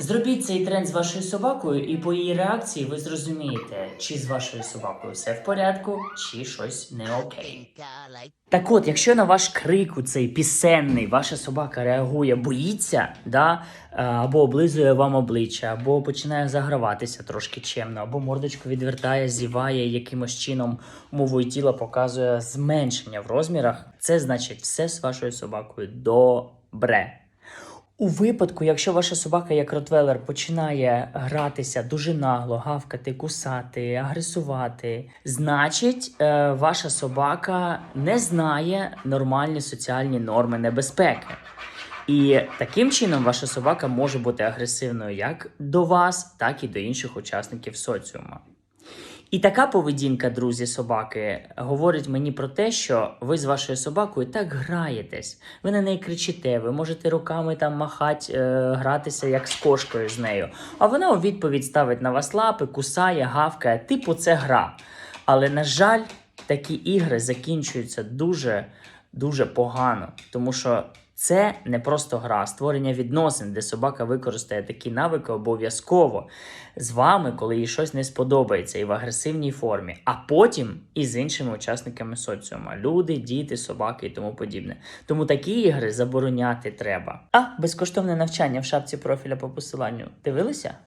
Зробіть цей тренд з вашою собакою, і по її реакції ви зрозумієте, чи з вашою собакою все в порядку, чи щось не окей. Так от, якщо на ваш крик у цей пісенний ваша собака реагує, боїться, да, е, або облизує вам обличчя, або починає заграватися трошки чемно, або мордочку відвертає, зіває якимось чином мовою тіла показує зменшення в розмірах, це значить все з вашою собакою добре. У випадку, якщо ваша собака, як ротвелер, починає гратися дуже нагло, гавкати, кусати, агресувати, значить, е, ваша собака не знає нормальні соціальні норми небезпеки. І таким чином ваша собака може бути агресивною як до вас, так і до інших учасників соціуму. І така поведінка, друзі, собаки, говорить мені про те, що ви з вашою собакою так граєтесь. Ви на неї кричите, ви можете руками там махати, е, гратися як з кошкою з нею. А вона у відповідь ставить на вас лапи, кусає, гавкає. Типу, це гра. Але, на жаль, такі ігри закінчуються дуже, дуже погано, тому що. Це не просто гра, створення відносин, де собака використає такі навики обов'язково з вами, коли їй щось не сподобається, і в агресивній формі, а потім і з іншими учасниками соціуму: люди, діти, собаки і тому подібне. Тому такі ігри забороняти треба. А безкоштовне навчання в шапці профіля по посиланню дивилися?